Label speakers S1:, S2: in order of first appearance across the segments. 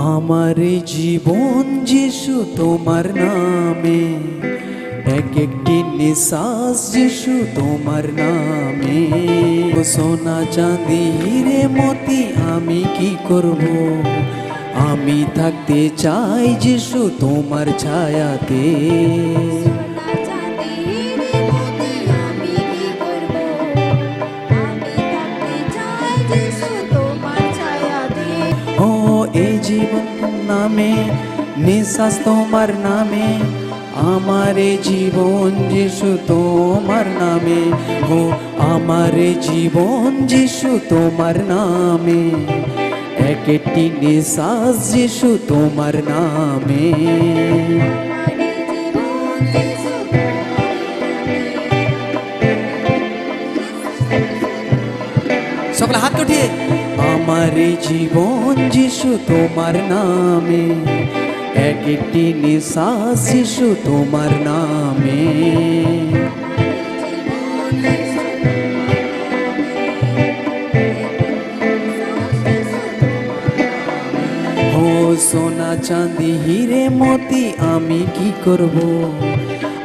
S1: আমার জীবন যিশু তোমার নামে। এক একটি নিঃশ্বাস যিশু তোমার নামে। সোনা চাঁদি হিরে মতি আমি কি করব? আমি থাকতে চাই যিশু তোমার ছায়াতে। জীবন নামে, নিঃশ্বাস তোমার নামে, আমার জীবন যিশু তোমার নামে, ও আমার জীবন যিশু তোমার নামে। একটি নিঃশ্বাস যিশু তোমার নামে। সকলে হাত উঠিয়ে। এই জীবন যিশু, তোমার নামে। এক একটি নিঃশ্বাস যিশু, তোমার নামে। ও সোনা চাঁদি, হিরে মতি, আমি কি করব?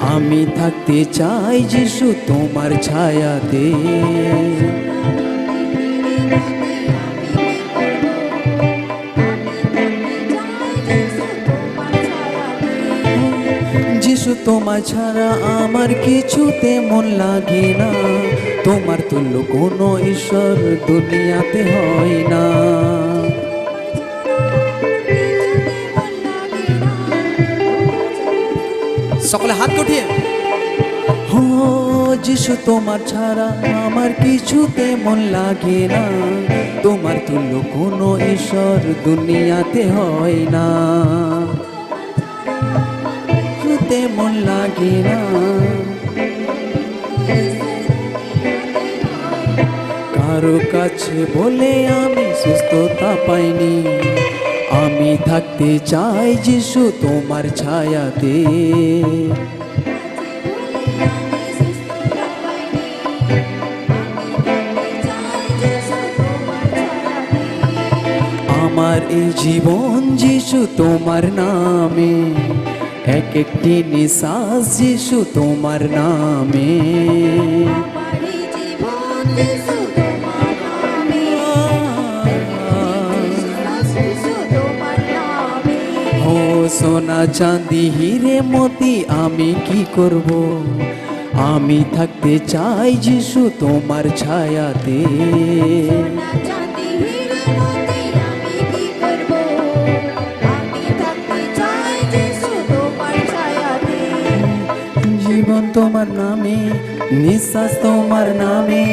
S1: আমি থাকতে চাই যিশু, তোমার ছায়াতে। যিশু তোমার ছাড়া আমার কিছুতে মন লাগে না। তোমার তুল্য কোনো ঈশ্বর দুনিয়াতে হয় না। সকলে হাত উঠিয়ে হো যিশু, তোমার ছাড়া আমার কিছুতে মন লাগে না। তোমার তুল্য কোনো ঈশ্বর দুনিয়াতে হয় না। কিছুতে মন লাগে না। কারও কাছে বলে আমি সুস্থতা পাইনি। আমি থাকতে চাই যিশু তোমার ছায়াতে। আমার এই জীবন যিশু তোমার নামে। এক একটি নিঃশ্বাস যিশু তোমার নামে। ও সোনা চাঁদি, হিরে মতি, আমি কি করব? আমি থাকতে চাই যিশু তোমার ছায়াতে। জীবন তোমার নামে নিঃশ্বাস তোমার নামে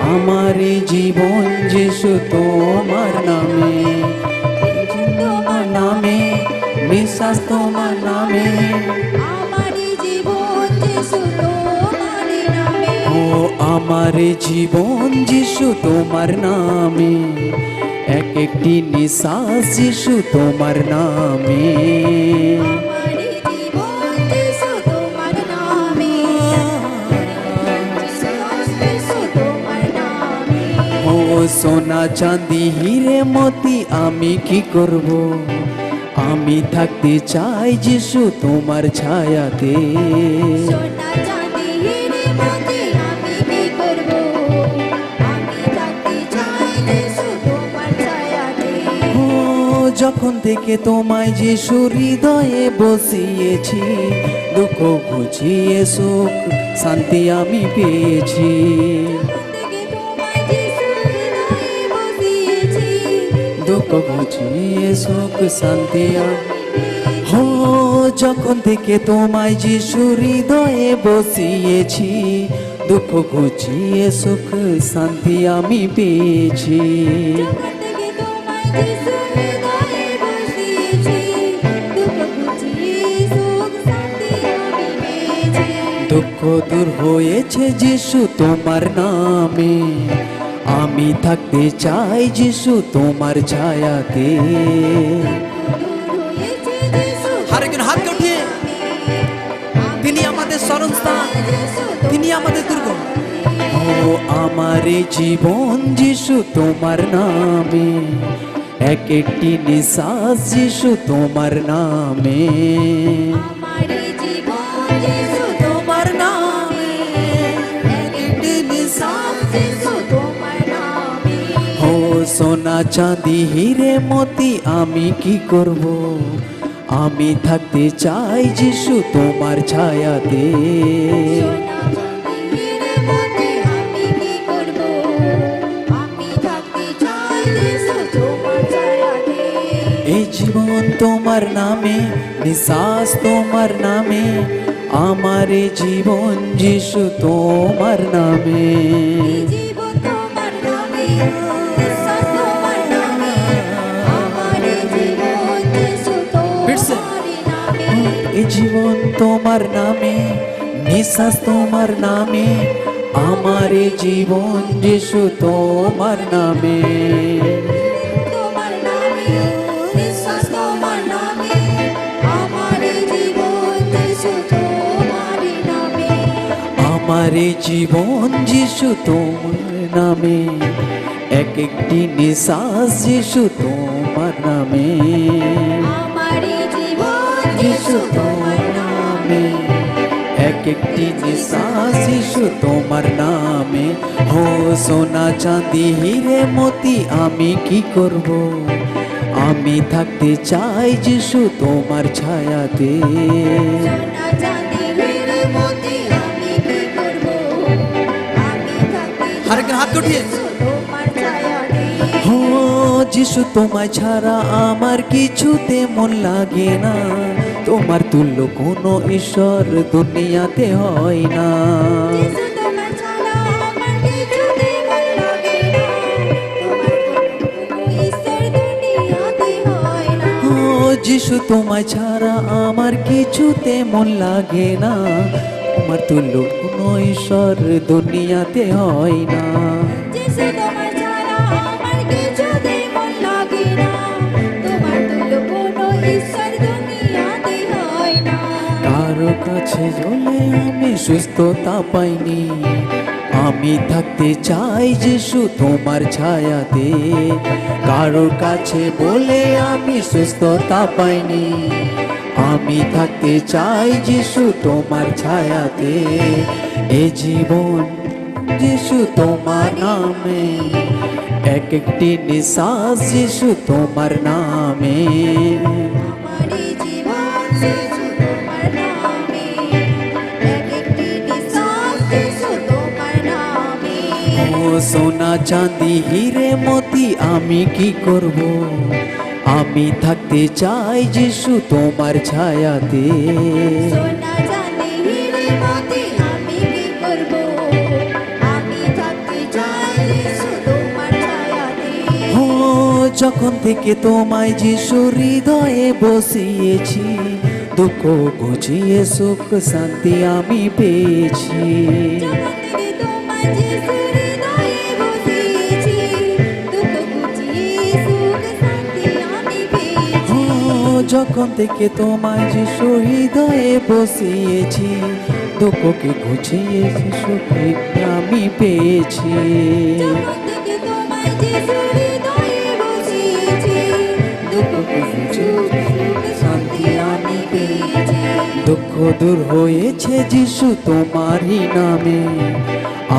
S1: আমার জীবন যিশু তোমার নামে। তোমার নামে নিঃশ্বাস তোমার নামে। ও আমার জীবন যিশু তোমার নামে। এক একটি নিঃশ্বাস যিশু তোমার নামে। সোনা চাঁদি হিরে মতি আমি কি করব? আমি থাকতে চাই যিশু তোমার ছায়াতে। যখন থেকে তোমায় যিশু হৃদয়ে বসিয়েছি দুঃখ ঘুচিয়ে সুখ শান্তি আমি পেয়েছি। দুঃখ ঘুচিয়ে সুখ শান্তি হো যখন থেকে তোমায় যিশু হৃদয়ে বসিয়েছি দুঃখ ঘুচিয়ে সুখ শান্তি আমি পেয়েছি। দুঃখ দূর হয়েছে যিশু তোমার নামে। আমি থাকতে চাই যিশু তোমার ছায়াতে আরেকজন হাত উঠিয়ে। তিনি আমাদের স্মরণস্থান। তিনি আমাদের দুর্গ ও আমার জীবন যিশু তোমার নামে। এক একটি নিঃশ্বাস যিশু তোমার নামে। চাঁদি হিরে মতি আমি কি করব? আমি থাকতে চাই যিশু তোমার ছায়াতে। এই জীবন তোমার নামে নিঃশ্বাস তোমার নামে আমার জীবন যিশু তোমার নামে।
S2: জীবন তোমার নামে নিঃশ্বাস তোমার নামে আমার জীবন যিশু তোমার নামে।
S1: আমার জীবন যিশু তোমার নামে। এক একটি নিঃশ্বাস যিশু তোমার নামে। যিশু নামে এক একটি নিঃশ্বাস যিশু তোমার নামে। হো সোনা চাঁদি হিরে মতি আমি কি করব? আমি থাকতে চাই যিশু তোমার ছায়াতে। আরেকজন হাত উঠিয়ে। হো যিশু তোমায় ছাড়া আমার কিছুতে মন লাগে না। তোমার তুল্য কোনো ঈশ্বর দুনিয়াতে হয় না।
S2: যিশু
S1: তোমায় ছাড়া আমার কিছুতে মন লাগে না। তোমার তুল্য কোনো ঈশ্বর দুনিয়াতে হয় না। জলে আমি সুস্থতা পাইনি। আমি থাকতে চাই যিশু তোমার ছায়াতে। কারোর কাছে বলে আমি সুস্থতা পাইনি। আমি থাকতে চাই যিশু তোমার ছায়াতে। এ জীবন যিশু তোমার নামে। এক একটি নিঃশ্বাস যিশু তোমার নামে। সোনা চাঁদি হিরে মতি আমি কি করব? আমি থাকতে চাই যিশু তোমার ছায়াতে। যখন থেকে তোমায় যিশু হৃদয়ে বসিয়েছি দুঃখ ঘুচিয়ে সুখ শান্তি আমি পেয়েছি।
S2: যখন থেকে তোমায় যিশু হৃদয়ে বসিয়েছি
S1: দুঃখকে ঘুচিয়ে সুখে আমি পেয়েছি।
S2: দুঃখ শান্তি আমি
S1: দুঃখ দূর হয়েছে যিশু তোমারই নামে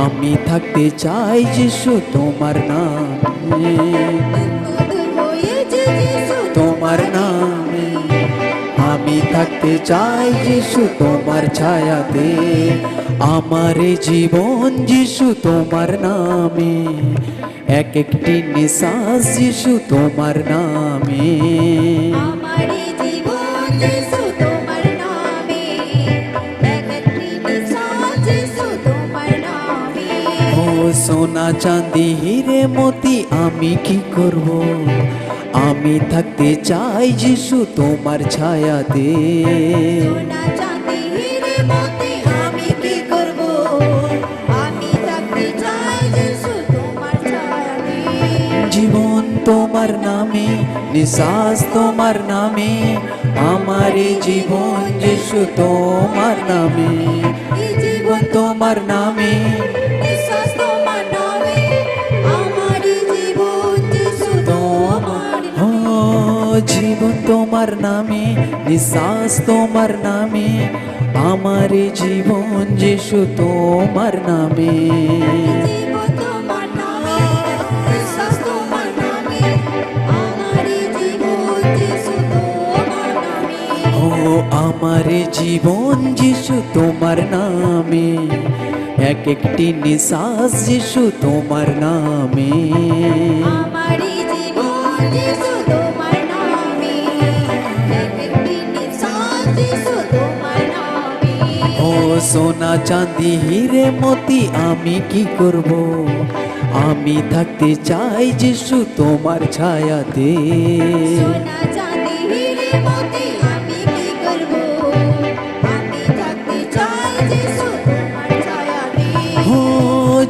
S1: আমি থাকতে চাই যিশু তোমার নামে। তোমার নামে। আমি থাকতে চাই যিশু তোমার ছায়াতে। আমার জীবন যিশু তোমার নামে। এক একটি নিঃশ্বাস যিশু তোমার নামে।
S2: আমার জীবন যিশু তোমার নামে। এক একটি নিঃশ্বাস যিশু তোমার নামে।
S1: ও সোনা চাঁদি হিরে মতি আমি কি করব? আমি থাকতে চাই যিশু তোমার ছায়াতে। জীবন তোমার নামে নিঃশ্বাস তোমার নামে আমার জীবন যিশু তোমার নামে। জীবন তোমার নামে।
S2: নিঃশ্বাস তোমার জীবন তোমার
S1: নামে, নিঃশ্বাস তোমার নামে, আমার জীবন যিশু তোমার নামে।
S2: আমার জীবন যিশু তোমার নামে,
S1: এক একটি নিঃশ্বাস যিশু তোমার নামে।
S2: আমার জীবন যিশু
S1: সোনা চাঁদি হিরে মতি আমি কি করব? আমি থাকতে চাই যিশু তোমার ছায়াতে।
S2: যিশু তোমার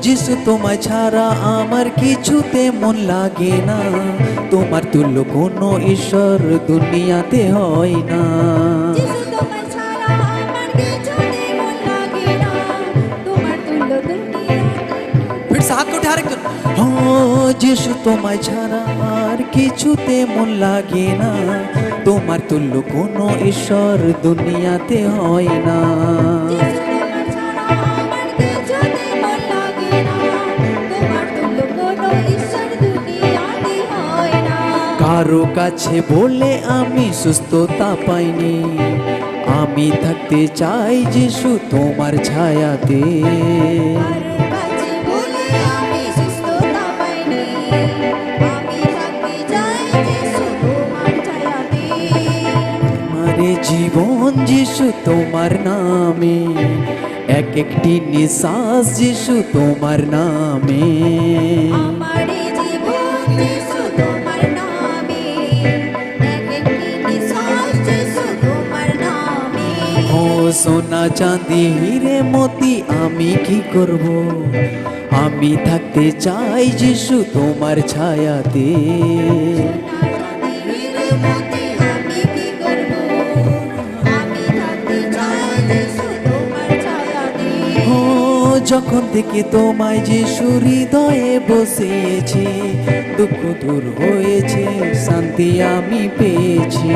S1: যিশু তোমায় ছাড়া আমার কিছুতে মন লাগে না। তোমার তুল্য কোনো ঈশ্বর দুনিয়াতে হয় না। রয়েছে হাত উঠে আরেকজন ও যিশু তোমায় ছাড়া আর কিছুতে মন লাগে না। তোমার তুল্য কোনো ঈশ্বর দুনিয়াতে হয় না। কারও কাছে বলে আমি সুস্থতা পাইনি। আমি থাকতে চাই যিশু তোমার ছায়াতে।
S2: যিশু তোমার
S1: নামে এক একটি নিঃশ্বাস যিশু তোমার নামে। ও সোনা চাঁদি হিরে মতি আমি কি করব? আমি থাকতে চাই যিশু তোমার ছায়াতে। যখন থেকে তোমায় যিশু হৃদয়ে বসিয়েছি দুঃখ দূর হয়েছে শান্তি আমি পেয়েছি।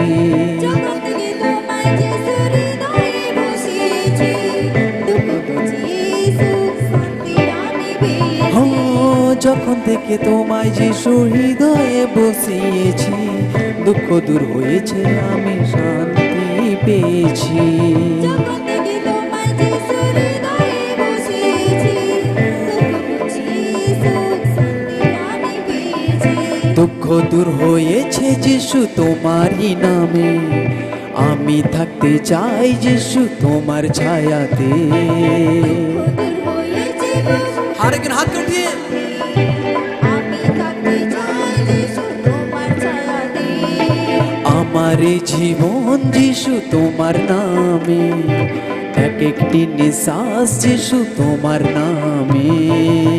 S1: যখন থেকে তোমায় যিশু হৃদয়ে বসিয়েছি দুঃখ দূর হয়েছে আমি শান্তি পেয়েছি।
S2: দুঃখ
S1: দূর হয়েছে যিশু তোমারই নামে। আমি থাকতে চাই যিশু তোমার ছায়াতে। আমার জীবন যিশু তোমার নামে। এক একটি নিঃশ্বাস যিশু তোমার নামে।